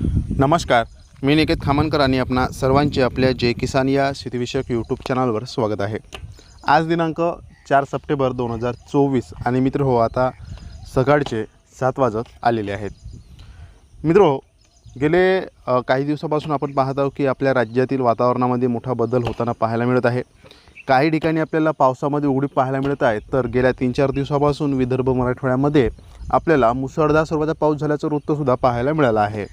नमस्कार मी निकेत खामनकर आणि आपणा सर्वांचे आपल्या जय किसान या शेतीविषयक यूट्यूब चॅनलवर स्वागत आहे. आज दिनांक चार सप्टेंबर दोन हजार चोवीस आणि मित्र हो आता सकाळचे सात वाजत आलेले आहेत. मित्र हो गेले काही दिवसापासून आपण पाहत आहोत की आपल्या राज्यातील वातावरणामध्ये मोठा बदल होताना पाहायला मिळत आहे. काही ठिकाणी आपल्याला पावसामध्ये उघडीप पाहायला मिळत आहे तर गेल्या तीन चार दिवसापासून विदर्भ मराठवाड्यामध्ये आपल्याला मुसळधार स्वरूपाचा पाऊस झाल्याचं वृत्तसुद्धा पाहायला मिळालं आहे.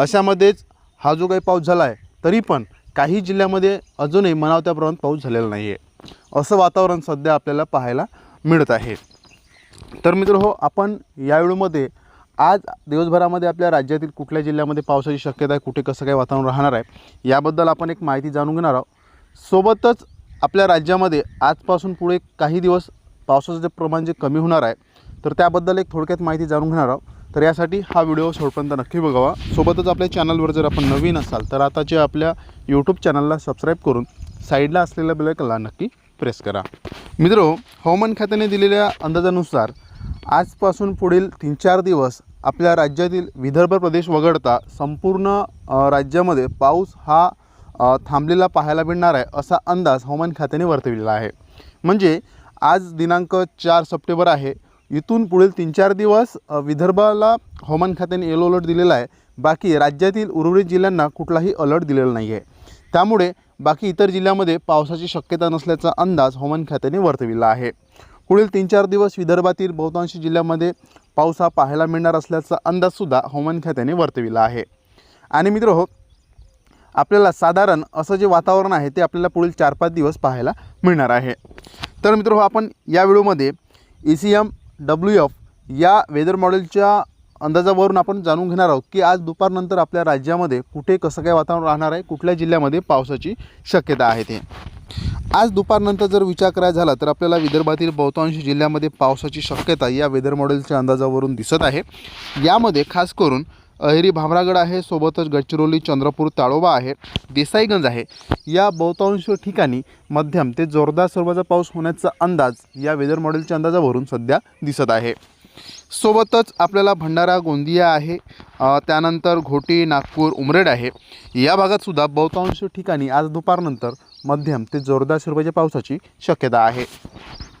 अशामध्येच हा जो काही पाऊस झाला आहे तरी पण काही जिल्ह्यामध्ये अजूनही मनाव त्या प्रमाणात पाऊस झालेला नाही आहे असं वातावरण सध्या आपल्याला पाहायला मिळत आहे. तर मित्र हो आपण या व्हिडिओमध्ये आज दिवसभरामध्ये आपल्या राज्यातील कुठल्या जिल्ह्यामध्ये पावसाची शक्यता आहे कुठे कसं काय वातावरण राहणार आहे याबद्दल आपण एक माहिती जाणून घेणार आहोत. सोबतच आपल्या राज्यामध्ये आजपासून पुढे काही दिवस पावसाचं जे प्रमाण जे कमी होणार आहे तर त्याबद्दल एक थोडक्यात माहिती जाणून घेणार आहोत. तर यासाठी हा व्हिडिओ शेवटपर्यंत नक्की बघावा. सोबतच आपल्या चॅनलवर जर आपण नवीन असाल तर आताचे आपल्या यूट्यूब चॅनलला सबस्क्राईब करून साईडला असलेल्या बेलकला नक्की प्रेस करा. मित्र हवामान खात्याने दिलेल्या अंदाजानुसार आजपासून पुढील तीन चार दिवस आपल्या राज्यातील विदर्भ प्रदेश वगळता संपूर्ण राज्यामध्ये पाऊस हा थांबलेला पाहायला मिळणार आहे असा अंदाज हवामान खात्याने वर्तविलेला आहे. म्हणजे आज दिनांक चार सप्टेंबर आहे. इथून पुढील तीन चार दिवस विदर्भाला हवामान खात्याने येलो अलर्ट दिलेला आहे. बाकी राज्यातील उर्वरित जिल्ह्यांना कुठलाही अलर्ट दिलेला नाही आहे त्यामुळे बाकी इतर जिल्ह्यामध्ये पावसाची शक्यता नसल्याचा अंदाज हवामान खात्याने वर्तविला आहे. पुढील तीन चार दिवस विदर्भातील बहुतांश जिल्ह्यामध्ये पाऊस हा पाहायला मिळणार असल्याचा अंदाजसुद्धा हवामान खात्याने वर्तविला आहे. आणि मित्र हो आपल्याला साधारण असं जे वातावरण आहे ते आपल्याला पुढील चार पाच दिवस पाहायला मिळणार आहे. तर मित्र हो आपण या व्हिडिओमध्ये E C M W F या वेदर मॉडेलच्या अंदाजावरून आपण जाणून घेणार आहोत की आज दुपारनंतर आपल्या राज्यामध्ये कुठे कसं काय वातावरण राहणार आहे कुठल्या जिल्ह्यामध्ये पावसाची शक्यता आहे ते. आज दुपारनंतर जर विचार करायचा झाला तर आपल्याला विदर्भातील बहुतांश जिल्ह्यामध्ये पावसाची शक्यता या वेदर मॉडेलच्या अंदाजावरून दिसत आहे. यामध्ये खास करून अहेरी भामरागड आहे सोबतच गडचिरोली चंद्रपूर ताळोबा आहे देसाईगंज आहे. या बहुतांश ठिकाणी मध्यम ते जोरदार स्वरूपाचा पाऊस होण्याचा अंदाज या वेदर मॉडेलच्या अंदाजावरून सध्या दिसत आहे. सोबतच आपल्याला भंडारा गोंदिया आहे त्यानंतर घोटी नागपूर उमरेड आहे. या भागातसुद्धा बहुतांश ठिकाणी आज दुपारनंतर मध्यम ते जोरदार स्वरूपाच्या पावसाची शक्यता आहे.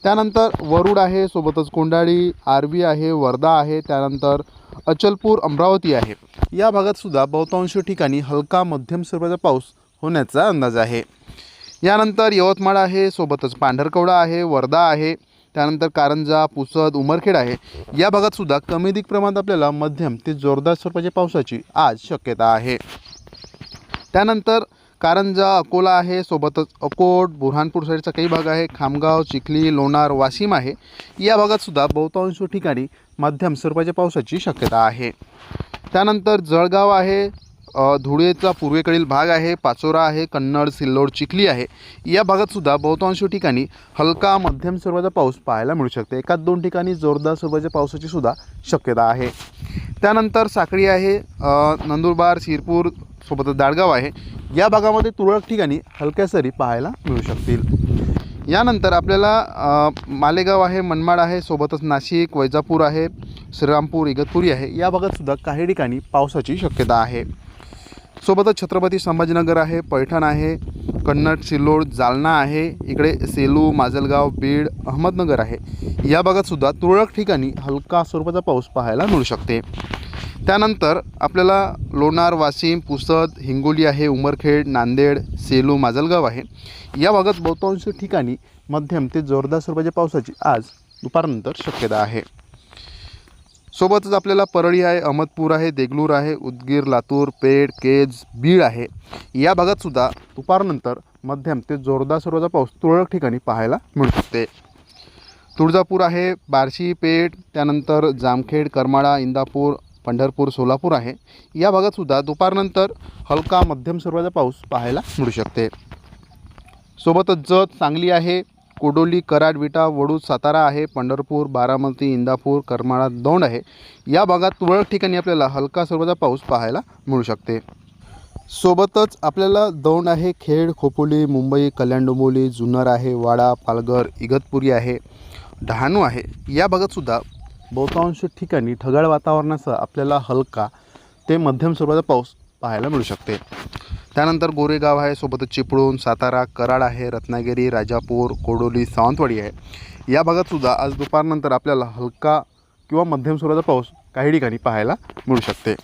त्यानंतर वरुड आहे सोबतच कोंडाळी आरबी आहे वर्धा आहे त्यानंतर अचलपूर अमरावती आहे. या भागातसुद्धा बहुतांश ठिकाणी हलका मध्यम स्वरूपाचा पाऊस होण्याचा अंदाज आहे. यानंतर यवतमाळ आहे सोबतच पांढरकवडा आहे वर्धा आहे त्यानंतर कारंजा पुसद उमरखेड आहे. या भागातसुद्धा कमी अधिक प्रमाणात आपल्याला मध्यम ते जोरदार स्वरूपाच्या पावसाची आज शक्यता आहे. त्यानंतर कारंजा अकोला आहे सोबतच अकोट बुरहानपूर साईडचा काही भाग आहे खामगाव चिखली लोणार वाशिम आहे या भागातसुद्धा बहुतांश ठिकाणी मध्यम स्वरूपाच्या पावसाची शक्यता आहे. त्यानंतर जळगाव आहे धुळेचा पूर्वेकडील भाग आहे पाचोरा आहे कन्नड सिल्लोड चिखली आहे. या भागातसुद्धा बहुतांश ठिकाणी हलका मध्यम स्वरूपाचा पाऊस पाहायला मिळू शकते. एकाच दोन ठिकाणी जोरदार स्वरूपाच्या पावसाची सुद्धा शक्यता आहे. त्यानंतर साखळी आहे नंदुरबार शिरपूर सोबतच दाडगाव आहे. या भागामध्ये तुरळक ठिकाणी हलक्या सरी पाहायला मिळू शकतील. यानंतर आपल्याला मालेगाव आहे मनमाड आहे सोबतच नाशिक वैजापूर आहे श्रीरामपूर इगतपुरी आहे. या भागातसुद्धा काही ठिकाणी पावसाची शक्यता आहे. सोबतच छत्रपती संभाजीनगर आहे पैठण आहे कन्नड सिल्लोड जालना आहे इकडे सेलू माजलगाव बीड अहमदनगर आहे. या भागातसुद्धा तुरळक ठिकाणी हलका स्वरूपाचा पाऊस पाहायला मिळू शकते. त्यानंतर आपल्याला लोणार वाशिम पुसद हिंगोली आहे उमरखेड नांदेड सेलू माजलगाव आहे. या भागात बहुतांश ठिकाणी मध्यम ते जोरदार स्वरूपाच्या पावसाची आज दुपारनंतर शक्यता आहे. सोबतच आपल्याला परळी आहे अहमदपूर आहे देगलूर आहे उदगीर लातूर पेड केज बीड आहे. या भागातसुद्धा दुपारनंतर मध्यम ते जोरदार स्वरूपाचा पाऊस तुरळक ठिकाणी पाहायला मिळू शकते तुळजापूर आहे बार्शी पेठ त्यानंतर जामखेड करमाळा इंदापूर पंढरपूर सोलापूर आहे. या भागातसुद्धा दुपारनंतर हलका मध्यम स्वरूपाचा पाऊस पाहायला मिळू शकते. सोबतच जत सांगली आहे कोडोली कराड विटा वडूज सातारा आहे पंढरपूर बारामती इंदापूर करमाळा दौंड आहे. या भागात तुरळक ठिकाणी आपल्याला हलका स्वरूपाचा पाऊस पाहायला मिळू शकते. सोबतच आपल्याला दौंड आहे खेड खोपोली मुंबई कल्याण डोंबोली जुन्नर आहे वाडा पालघर इगतपुरी आहे डहाणू आहे. या भागातसुद्धा बहुतांश ठिकाणी ढगाळ वातावरणासह आपल्याला हलका ते मध्यम स्वरूपाचा पाऊस पाहायला मिळू शकते. त्यानंतर गोरेगाव आहे सोबतच चिपळूण सातारा कराड आहे रत्नागिरी राजापूर कोडोली सावंतवाडी आहे. या भागातसुद्धा आज दुपारनंतर आपल्याला हलका किंवा मध्यम स्वरूपाचा पाऊस काही ठिकाणी पाहायला मिळू शकते.